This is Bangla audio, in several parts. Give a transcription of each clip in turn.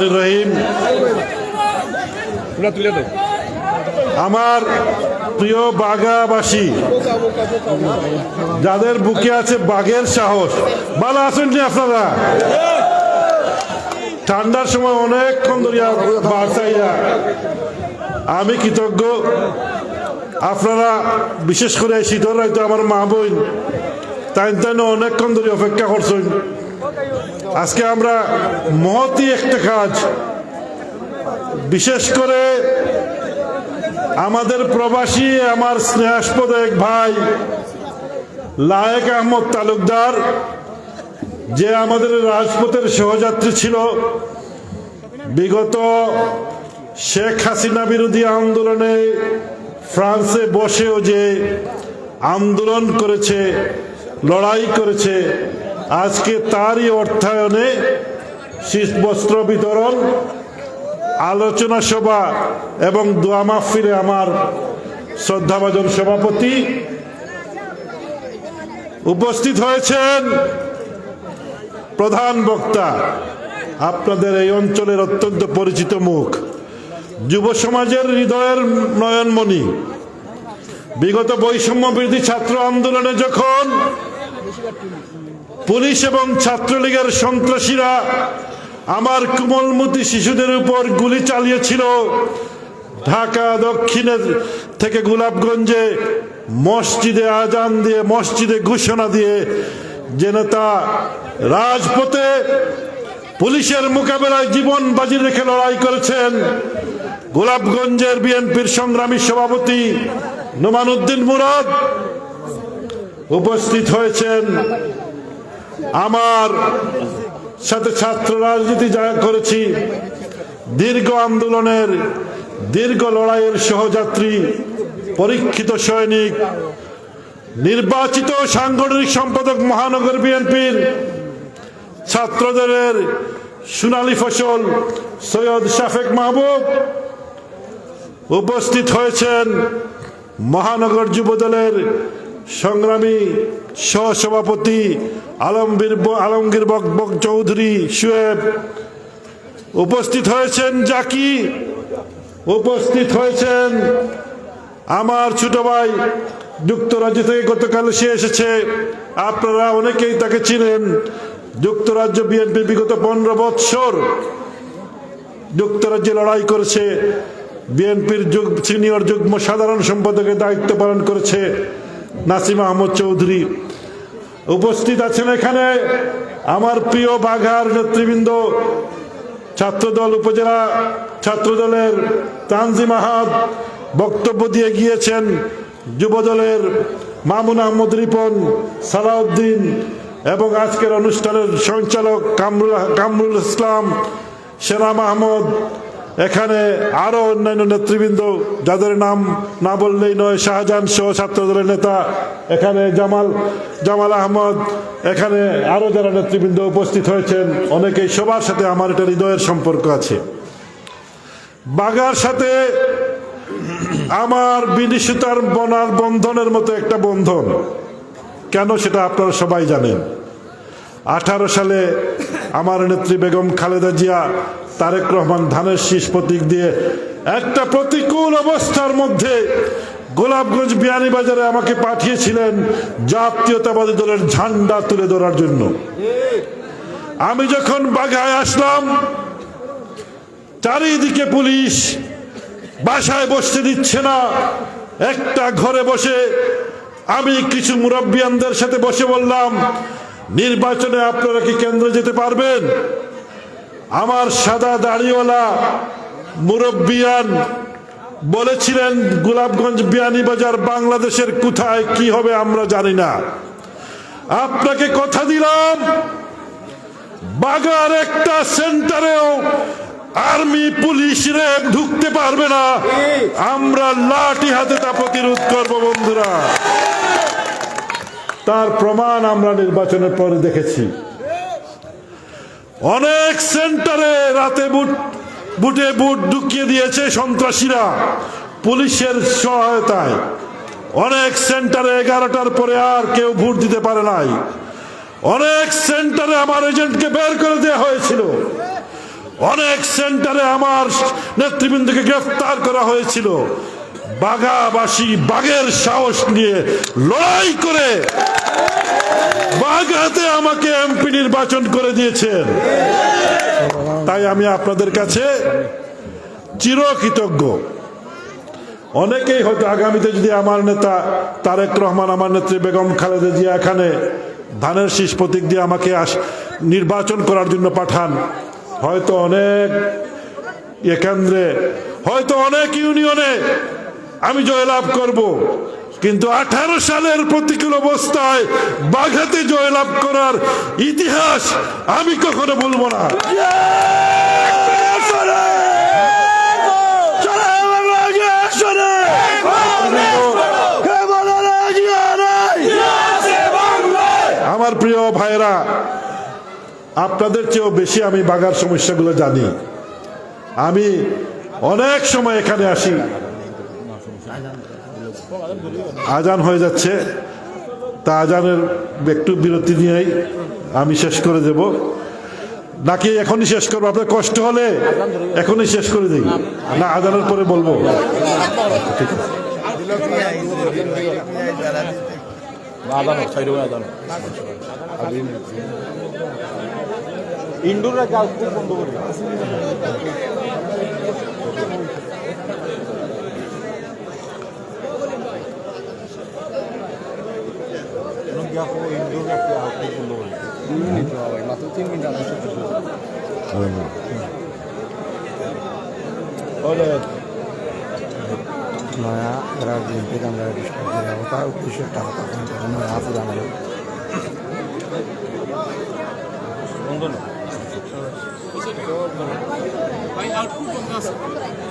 রহমান রহিম। আমার প্রিয় বাগাবাসী যাদের বুকে আছে বাঘের সাহস ভালো আছেন নি আপনারা? ঠান্ডার সময় অনেকক্ষণ ধরিয়া বাড়তাইয়া আমি কৃতজ্ঞ। আপনারা বিশেষ করে শীতল হয়তো আমার মা বোন তাই তাই অনেকক্ষণ ধরে অপেক্ষা করছেন। আজকে আমরা মহতি একটা কাজ। বিশেষ করে আমাদের প্রবাসী, আমার স্নেহাস্পদ এক ভাই, লায়েক আহমদ তালুকদার, যে আমাদের রাজপথের সহযাত্রী ছিল। বিগত শেখ হাসিনা বিরোধী আন্দোলনে ফ্রান্সে বসেও যে আন্দোলন করেছে, লড়াই করেছে আজকে তারই অর্থায়নে শীত বস্ত্র বিতরণ, আলোচনা সভা এবং দোয়া মাহফিলে আমার শ্রদ্ধাভাজন সভাপতি উপস্থিত হয়েছেন প্রধান বক্তা, আপনাদের এই অঞ্চলের অত্যন্ত পরিচিত মুখ, যুব সমাজের হৃদয়ের নয়নমণি। বিগত বৈষম্য বৃদ্ধি ছাত্র আন্দোলনে যখন পুলিশ এবং ছাত্রলীগের সন্ত্রাসীরা আমার কোমলমতি শিশুদের উপর গুলি চালিয়েছিল। ঢাকা দক্ষিণের থেকে গোলাপগঞ্জে মসজিদে আজান দিয়ে, মসজিদে ঘোষণা দিয়ে যে নেতা রাজপথে পুলিশের মোকাবেলায় জীবন বাজি রেখে লড়াই করেছেন গোলাপগঞ্জের বিএনপির সংগ্রামী সভাপতি নোমান উদ্দিন মুরাদ। উপস্থিত হয়েছেন আমার সাথে ছাত্র রাজনীতি যা করেছি, দীর্ঘ আন্দোলনের, দীর্ঘ লড়াইয়ের সহযাত্রী, পরীক্ষিত সৈনিক, নির্বাচিত সাংগঠনিক সম্পাদক মহানগর বিএনপির ছাত্রদলের সোনালী ফসল সৈয়দ শাফেক মাহবুব উপস্থিত হয়েছেন মহানগর যুবদলের সংগ্রামী সহসভাপতি আলমগীর আলমগীর বক বক চৌধুরী সুয়েব উপস্থিত হয়েছেন জাকি। উপস্থিত হয়েছেন আমার ছোট ভাই যুক্তরাজ্য থেকে গতকাল সে এসেছে। আপনারা অনেকেই তাকে চিনেন। যুক্তরাজ্য বিএনপি বিগত পনেরো বৎসর যুক্তরাজ্যে লড়াই করেছে। বিএনপির সিনিয়র যুগ্ম সাধারণ সম্পাদকের দায়িত্ব পালন করেছে। নাসিম আহমদ চৌধুরী উপস্থিত আছেন এখানে আমার প্রিয় বাঘার নেতৃবৃন্দ, ছাত্রদল, উপজেলা ছাত্রদলের তানজিম আহাদ বক্তব্য দিয়ে গিয়েছেন যুবদলের মামুন আহমদ রিপন, সালাউদ্দিন এবং আজকের অনুষ্ঠানের সঞ্চালক কামরুল কামরুল ইসলাম, সেনা মাহমুদ এখানে আরও অন্যান্য নেতৃবৃন্দ, যাদের নাম না বললেই নয়, শাহজাহান সহ ছাত্রদলের নেতা, এখানে জামাল জামাল আহমদ, এখানে আরও যারা নেতৃবৃন্দ উপস্থিত হয়েছেন, অনেকেই সবার সাথে আমার এটা হৃদয়ের সম্পর্ক আছে। বাগার সাথে আমার বিনিশুতার বনার বন্ধনের মতো একটা বন্ধন। কেন সেটা আপনারা সবাই জানেন? আঠারো সালে আমার নেত্রী বেগম খালেদা জিয়া তারেক রহমান ধানের শীষ প্রতীক দিয়ে একটা প্রতিকূল অবস্থার মধ্যে গোলাপগঞ্জ বিয়ানীবাজারে আমাকে পাঠিয়েছিলেন জাতীয়তাবাদী দলের ঝান্ডা তুলে ধরার জন্য। আমি যখন বাঘায় আসলাম, চারিদিকে পুলিশ, বাসায় বসতে দিচ্ছে না, একটা ঘরে বসে আমি কিছু মুরব্বিয়ানদের সাথে বসে বললাম, নির্বাচনে আপনারা কি কেন্দ্রে যেতে পারবেন? আমার সাদা দাড়িওয়ালা মুরব্বিয়ান বলেছিলেন, গোলাপগঞ্জ বিয়ানীবাজার বাংলাদেশের কোথায়, কি হবে আমরা জানি না। আপনাকে কথা দিলাম, বাগার একটা সেন্টারেও আর্মি পুলিশ র্যাব ঢুকতে পারবে না। আমরা লাঠি হাতে তা প্রতিরোধ করব, বন্ধুরা। তার প্রমাণ আমরা নির্বাচনের পরে দেখেছি। অনেক সেন্টারে রাতে বুট, বুটে বুট ঢুকিয়ে দিয়েছে সন্ত্রাসীরা, পুলিশের সহায়তায়। অনেক সেন্টারে এগারোটার পরে আর কেউ ভোট দিতে পারে নাই। অনেক সেন্টারে আমার এজেন্টকে বের করে দেওয়া হয়েছিল। অনেক সেন্টারে আমার নেতৃবৃন্দকে গ্রেফতার করা হয়েছিল। বাগাবাসী বাগের সাহস নিয়ে লড়াই করে বাগাতে আমাকে এমপি নির্বাচন করে দিয়েছেন। তাই আমি আপনাদের কাছে চিরকৃতজ্ঞ। অনেকেই হয়তো আগামীতে যদি আমার নেতা তারেক রহমান, আমার নেত্রী বেগম খালেদা জিয়া এখানে ধানের শীষ প্রতীক দিয়ে আমাকে আস, নির্বাচন করার জন্য পাঠান, হয়তো অনেক এ কেন্দ্রে, হয়তো অনেক ইউনিয়নে আমি জয়লাভ করব। কিন্তু আঠারো সালের প্রতিকূল অবস্থায় বাঘাতে জয়লাভ করার ইতিহাস আমি কখনো বলব না। আমার প্রিয় ভাইরা আপনাদের চেয়েও বেশি আমি বাগার সমস্যাগুলো জানি। আমি অনেক সময় এখানে আসি। আজান হয়ে যাচ্ছে। তা আজানের একটু বিরতি নিয়েই আমি শেষ করে দেব। নাকি এখনই শেষ করব? আপনার কষ্ট হলে এখনই শেষ করে দিই। না, আজানের পরে বলব। আদানো ইনডোর রাখা খুব বন্ধ করে ইনডোর রাখা খুব বন্ধ করে মাত্র তিন মিনিট নয়া এরা বিএনপির আমরা ডিস্টার্ব করে ওটা উদ্দেশ্য একটা কথা নয়া হাফুজ আমাদের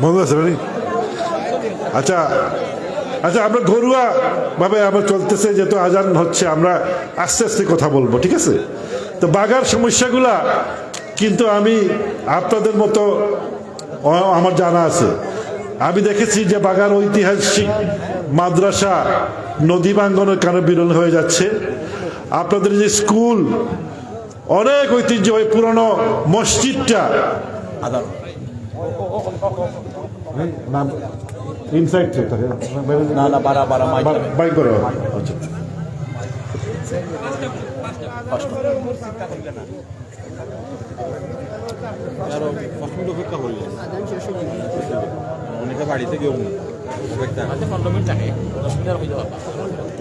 বন্ধ আছে ভাই আচ্ছা আচ্ছা আমরা ঘরোয়া ভাবে আমরা চলতেছে যেহেতু আজান হচ্ছে আমরা আস্তে আস্তে কথা বলব ঠিক আছে? তো বাগার সমস্যাগুলা কিন্তু আমি আপনাদের মতো আমার জানা আছে। আমি দেখেছি যে বাগার ঐতিহাসিক মাদ্রাসা নদী বাঙ্গনের কারণে বিরল হয়ে যাচ্ছে। আপনাদের যে স্কুল অনেক ঐতিহ্য ওই পুরনো মসজিদটা। ইনসাইড না না বারা বারা মাইক বাই করে আচ্ছা অনেকে বাড়ি থেকে অপেক্ষা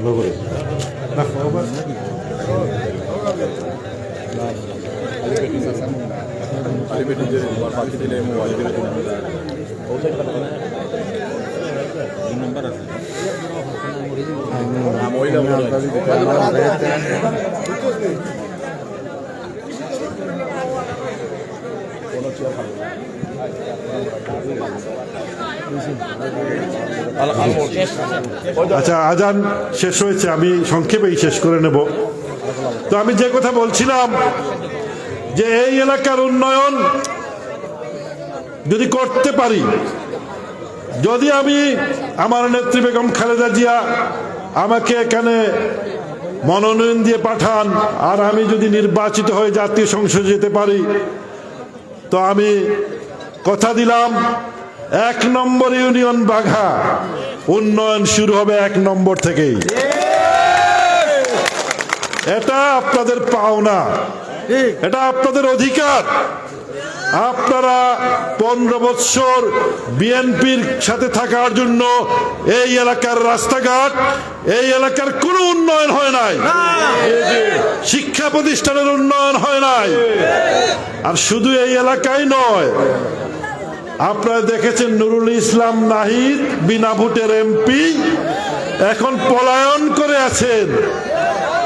নগরে না মোবাইল দিলে দুই নম্বর আছে না মহিলা আচ্ছা আজান শেষ হয়েছে আমি সংক্ষেপেই শেষ করে নেব। তো আমি যে কথা বলছিলাম যে এই এলাকার উন্নয়ন যদি করতে পারি যদি আমি আমার নেত্রী বেগম খালেদা জিয়া আমাকে এখানে মনোনয়ন দিয়ে পাঠান আর আমি যদি নির্বাচিত হয়ে জাতীয় সংসদে যেতে পারি তো আমি কথা দিলাম এক নম্বর ইউনিয়ন বাঘা উন্নয়ন শুরু হবে এক নম্বর থেকেই। এটা আপনাদের পাওনা এটা আপনাদের অধিকার। আপনারা পনেরো বৎসর বিএনপির সাথে থাকার জন্য এই এলাকার রাস্তাঘাট এই এলাকার কোনো উন্নয়ন হয় নাই। শিক্ষা প্রতিষ্ঠানের উন্নয়ন হয় নাই। আর শুধু এই এলাকায় নয় আপনারা দেখেছেন নুরুল ইসলাম নাহিদ বিনা ভোটের এমপি এখন পলায়ন করে আছেন।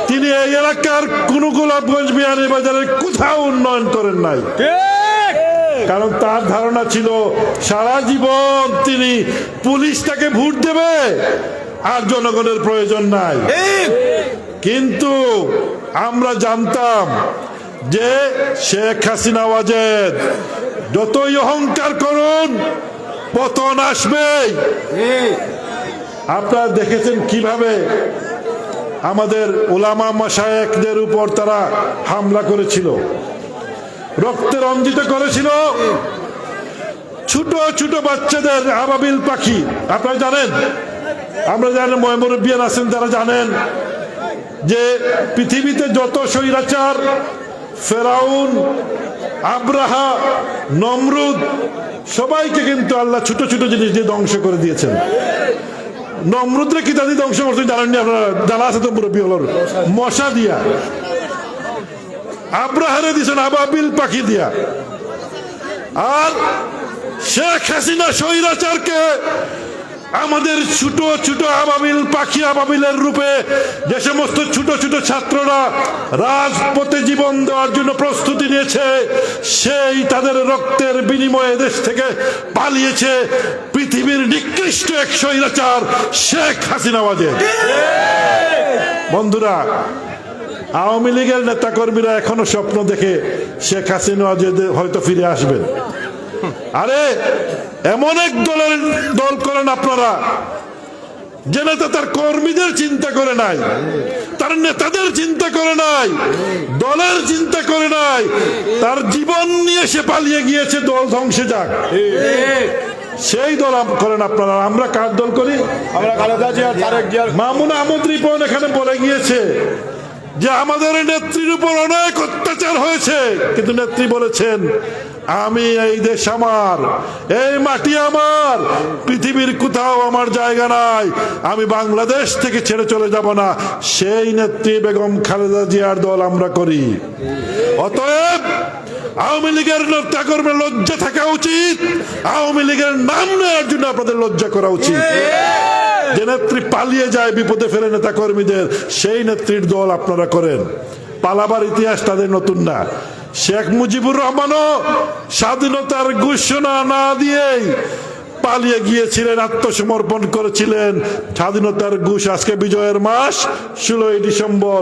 তিনি এই এলাকার কোন গোলাপগঞ্জ বিহারি বাজারের কোথাও উন্নয়ন করেন নাই। কারণ তার ধারণা ছিল সারা জীবন তিনি পুলিশ তাকে ভোট দেবে আর জনগণের প্রয়োজন নাই। কিন্তু আমরা জানতাম যে শেখ হাসিনা ওয়াজেদ যতই অহংকার করুন পতন আসবেই। আপনারা দেখেছেন কীভাবে আমাদের ওলামা মাসায়েকদের উপর তারা হামলা করেছিল? রক্তে রঞ্জিত করেছিল ছোট ছোট বাচ্চাদের আবাবিল পাখি। আপনারা জানেন? আমরা জানেন ময়মুরব্বিয়ান আছেন তারা জানেন যে পৃথিবীতে যত স্বৈরাচার, ফেরাউন, আব্রাহা, নমরুদ, সবাইকে কিন্তু আল্লাহ ছোট ছোট জিনিস দিয়ে ধ্বংস করে দিয়েছেন। নমরুদরে কি তাদের ধ্বংস করতে জানেননি আপনারা? জানা আছে তো মুরব্বী হলোর মশা দিয়া। আব্রাহারে দিছেন আবাবিল পাখি দিয়া। আর শেখ হাসিনা স্বৈরাচারকে আমাদের ছোট ছোট আবাবিল, পাখি আবাবিলের রূপে যে সমস্ত ছোট ছোট ছাত্ররা রাজপথে জীবন দেওয়ার জন্য প্রস্তুতি নিয়েছে, সেই তাদের রক্তের বিনিময়ে দেশ থেকে পালিয়েছে পৃথিবীর নিকৃষ্ট এক স্বৈরাচার শেখ হাসিনা ওয়াজেদ। বন্ধুরা আওয়ামী লীগের নেতাকর্মীরা এখনও স্বপ্ন দেখে শেখ হাসিনা হয়তো ফিরে আসবেন। আরে এমন এক দলের দল করেন আপনারা যে নেতা তার কর্মীদের চিন্তা করে নাই তার নেতাদের চিন্তা করে নাই দলের চিন্তা করে নাই তার জীবন নিয়ে সে পালিয়ে গিয়েছে দল ধ্বংসে যাক। সেই দল করেন আপনারা আমরা কার দল করি? আমরা মামুন আহমদ রিপন এখানে বলে গিয়েছে যে আমাদের নেত্রীর উপর অনেক অত্যাচার হয়েছে। কিন্তু নেত্রী বলেছেন, আমি এই দেশ আমার, এই মাটি আমার, পৃথিবীর কোথাও আমার জায়গা নাই, আমি বাংলাদেশ থেকে ছেড়ে চলে যাব না। সেই নেত্রী বেগম খালেদা জিয়ার দল আমরা করি। অতএব, আওয়ামী লীগের নেতা কর্মে লজ্জা থাকা উচিত। আওয়ামী লীগের নাম নেওয়ার জন্য আপনাদের লজ্জা করা উচিত। যে নেত্রী পালিয়ে যায় বিপদে ফেলে নেতা কর্মীদের সেই নেত্রীর দল আপনারা করেন। পালাবার ইতিহাস তাদের নতুন না। শেখ মুজিবুর রহমানও স্বাধীনতার ঘোষণা না দিয়েই পালিয়ে গিয়েছিলেন আত্মসমর্পণ করেছিলেন। স্বাধীনতার ঘুষ আজকে বিজয়ের মাস ষোলোই ডিসেম্বর।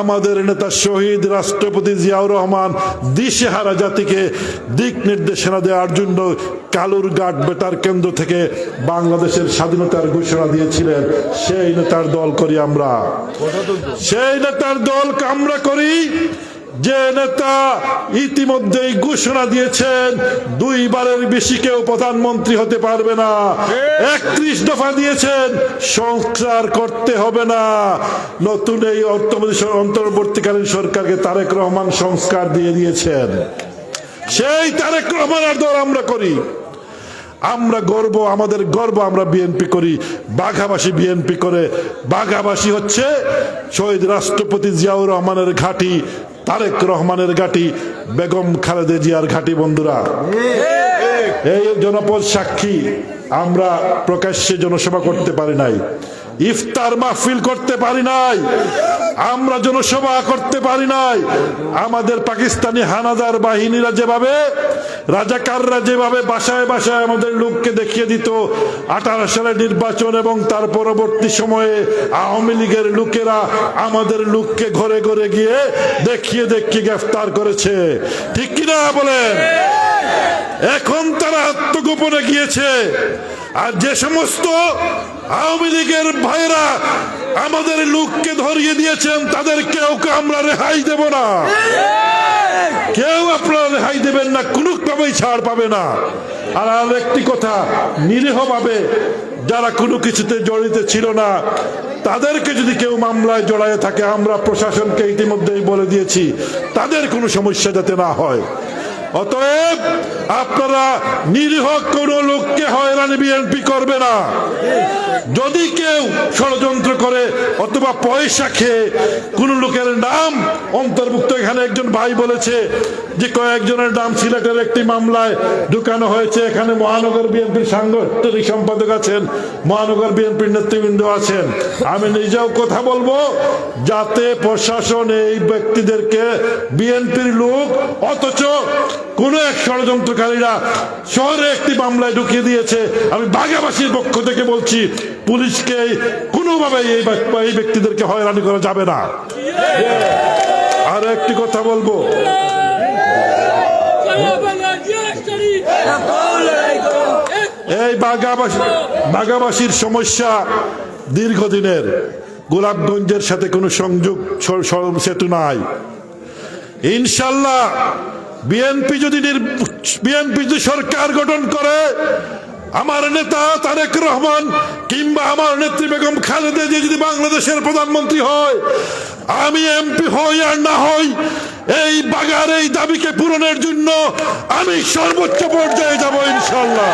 আমাদের নেতা শহীদ রাষ্ট্রপতি জিয়াউর রহমান দিশেহারা জাতিকে দিক নির্দেশনা দেওয়ার জন্য কালুর ঘাট বেতার কেন্দ্র থেকে বাংলাদেশের স্বাধীনতার ঘোষণা দিয়েছিলেন। সেই নেতার দল করি আমরা। সেই নেতার দল আমরা করি। যে নেতা ইতিমধ্যেই ঘোষণা দিয়েছেন দুইবারের বেশি কেউ প্রধানমন্ত্রী হতে পারবে না। একত্রিশ দফা দিয়েছেন সংস্কার করতে হবে না। নতুন এই অর্থমন্ত্রী অন্তর্বর্তীকালীন সরকারকে তারেক রহমান সংস্কার দিয়ে দিয়েছেন। সেই তারেক রহমানের দল আমরা করি। আমরা গর্ব আমাদের গর্ব আমরা বিএনপি করি। বাঘাবাসী বিএনপি করে। বাঘাবাসী হচ্ছে শহীদ রাষ্ট্রপতি জিয়াউর রহমানের ঘাঁটি। তারেক রহমানের ঘাটি বেগম খালেদে জিয়ার ঘাটি বন্ধুরা। এই জনপদ সাক্ষী আমরা প্রকাশ্যে জনসভা করতে পারি নাই। ইফতার মাহফিল করতে পারি নাই। আমরা জনসভা করতে পারি নাই। আমাদের পাকিস্তানি হানাদার বাহিনীরা যেভাবে, রাজাকাররা যেভাবে বাসায় বাসায় আমাদের লোককে দেখিয়ে দিত, আঠারো সালের নির্বাচন এবং তার পরবর্তী সময়ে আওয়ামী লীগের লোকেরা আমাদের লোককে ঘরে ঘরে গিয়ে দেখিয়ে দেখিয়ে গ্রেফতার করেছে। ঠিক কিনা বলেন? এখন তারা আত্মগোপনে গিয়েছে। আর যে সমস্ত আওয়ামী লীগের ভাইরা আমাদের লোককে ধরিয়ে দিয়েছেন তাদের কেউ আমরা রেহাই দেব না। কেউ আপনারা রেহাই দেবেন না কোনো ভাবেই ছাড় পাবে না। আর আর একটি কথা নিরীহ ভাবে যারা কোনো কিছুতে জড়িত ছিল না, তাদেরকে যদি কেউ মামলায় জড়ায় থাকে, আমরা প্রশাসনকে ইতিমধ্যেই বলে দিয়েছি, তাদের কোনো সমস্যা যাতে না হয়। অতএব আপনারা নিরীহ কোন লোককে হয়রানি বিএনপি করবে না। যদি কেউ ষড়যন্ত্র করে অথবা পয়সা খেয়ে কোন লোকের নাম অন্তর্ভুক্ত, এখানে একজন ভাই বলেছে যে কয়েকজনের নাম সিলেটের একটি মামলায় ঢুকানো হয়েছে, এখানে মহানগর বিএনপির সাংগঠনিক সম্পাদক আছেন, মহানগর বিএনপির নেতৃবৃন্দ আছেন। আমি নিজেও কথা বলব, যাতে প্রশাসন এই ব্যক্তিদেরকে, বিএনপির লোক, অথচ কোন এক ষড়যন্ত্রকারীরা শহরে একটি মামলায় ঢুকিয়ে দিয়েছে। আমি বাগাবাসীর পক্ষ থেকে বলছি, পুলিশকে কোনোভাবে এই ব্যক- এই ব্যক্তিদেরকে হয়রানি করা যাবে না। আর একটি কথা বলব। এই বাগাবাসী বাগাবাসীর সমস্যা দীর্ঘদিনের। গোলাপগঞ্জের সাথে কোনো সংযোগ সেতু নাই। ইনশাল্লাহ বিএনপি যদি বিএনপি যদি সরকার গঠন করে, আমার নেতা তারেক রহমান কিংবা আমার নেত্রী বেগম খালেদা জিয়া যদি বাংলাদেশের প্রধানমন্ত্রী হয়, আমি এমপি হই আর না হই, এই বাগার এই দাবিকে পূরণের জন্য আমি সর্বোচ্চ পর্যায়ে যাব ইনশাল্লাহ।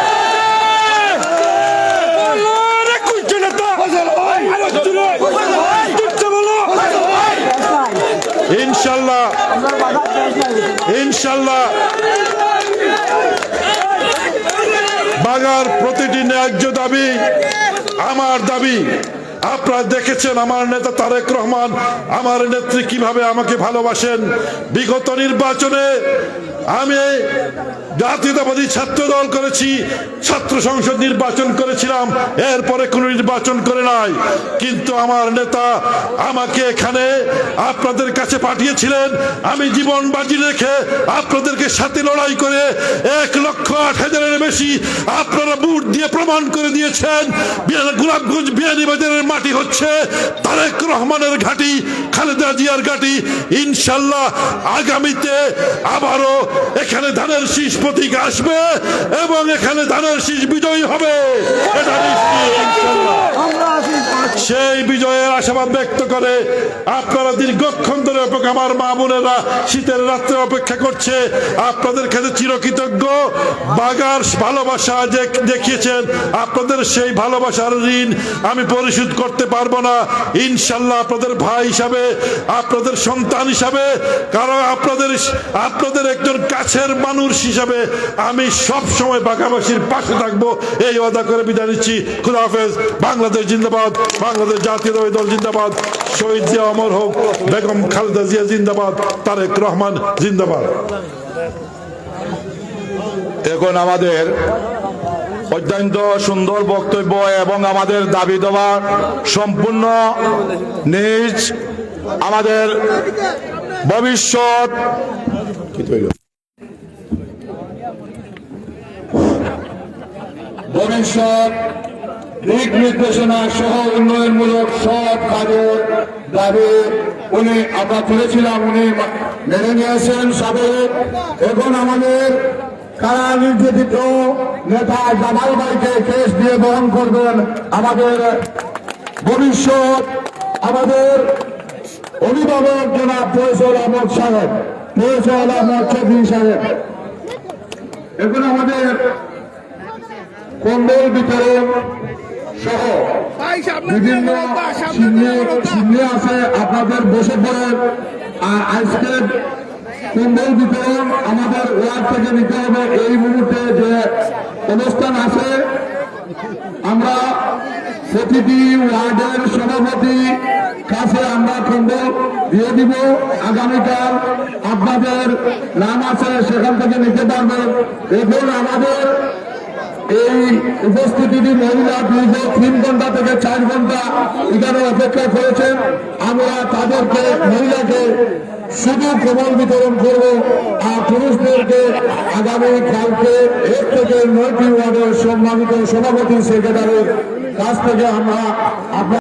ইনশাল্লাহ বাঙার প্রতিটি ন্যায্য দাবি আমার দাবি। আপনারা দেখেছেন আমার নেতা তারেক রহমান, আমার নেত্রী কীভাবে আমাকে ভালোবাসেন। বিগত নির্বাচনে আমি জাতীয়তাবাদী ছাত্র দল করেছি, ছাত্র সংসদ নির্বাচন করেছিলাম, এরপরে কোনো নির্বাচন করে নাই। কিন্তু আমার নেতা আমাকে এখানে আপনাদের কাছে পাঠিয়েছিলেন। আমি জীবন বাজি রেখে আপনাদেরকে সাথে লড়াই করে এক লক্ষ আট হাজারের বেশি আপনারা বুট দিয়ে প্রমাণ করে দিয়েছেন। গোলাপগঞ্জ বিয়ানীবাজারের মাটি হচ্ছে তারেক রহমানের ঘাঁটি, খালেদা জিয়ার ঘাঁটি। ইনশাল্লাহ আগামীতে আবারও এখানে ধানের শীষ প্রতীক আসবে এবং এখানে ধানের শীষ বিজয়ী হবে। এটা নিশ্চিত। সেই বিজয়ের আশাবাদ ব্যক্ত করে আপনারা দীর্ঘক্ষণ ধরে আমার মা বোনেরা শীতের রাত্রে অপেক্ষা করছে। আপনাদের কাছে চিরকৃতজ্ঞ। বাগার ভালোবাসা যে দেখিয়েছেন, আপনাদের সেই ভালোবাসার ঋণ আমি পরিশোধ করতে পারব না। ইনশাল্লাহ আপনাদের ভাই হিসাবে, আপনাদের সন্তান হিসাবে, কারণ আপনাদের আপনাদের একজন কাছের মানুষ হিসাবে আমি সব সময় বাঘাবাসীর পাশে থাকব। এই ওয়াদা করে বিদায় নিচ্ছি। খুদা হাফেজ। বাংলাদেশ জিন্দাবাদ। বাংলাদেশ জাতীয় দল জিন্দাবাদ। শহীদ জিয়া অমর হোক, বেগম খালেদা জিয়া জিন্দাবাদ, তারেক রহমান জিন্দাবাদ। এখন আমাদের অত্যন্ত সুন্দর বক্তব্য এবং আমাদের দাবি দেওয়া সম্পূর্ণ নিজ আমাদের ভবিষ্যৎ। ভবিষ্যৎ দিক নির্দেশনা সহ উন্নয়নমূলক সব কাজের দাবি উনি আমরা তুলেছিলাম, উনি মেনে নিয়েছেন সাবেক এখন আমাদের কারা নির্যাতিত নেতা জামাল ভাইকে কেস দিয়ে বহন করবেন আমাদের ভবিষ্যৎ, আমাদের অভিভাবক জনাব ফৈসল আহমদ সাহেব ফৈসল আহমদ চৌধুরী সাহেব। এখন আমাদের কম্বল বিতরণ সহ বিভিন্ন চিহ্নে আছে আপনাদের বসে পড়েন আর আজকে কম্বল বিতরণ আমাদের ওয়ার্ড থেকে নিতে হবে। এই মুহূর্তে যে অনুষ্ঠান আছে আমরা প্রতিটি ওয়ার্ডের সভাপতি কাছে আমরা কম্বল দিয়ে দিব। আগামীকাল আপনাদের নাম আছে সেখান থেকে নিতে পারবেন। এখন আমাদের এই উপস্থিতিটি মহিলা দীর্ঘ তিন ঘণ্টা থেকে চার ঘণ্টা এখানে অপেক্ষা করেছেন। আমরা তাদেরকে, মহিলাকে শুধু কমল বিতরণ করব আর পুরুষদেরকে আগামী কালকে এক থেকে নয়টি ওয়ার্ডের সম্মানিত সভাপতি সেক্রেটারির কাছ থেকে আমরা আপনার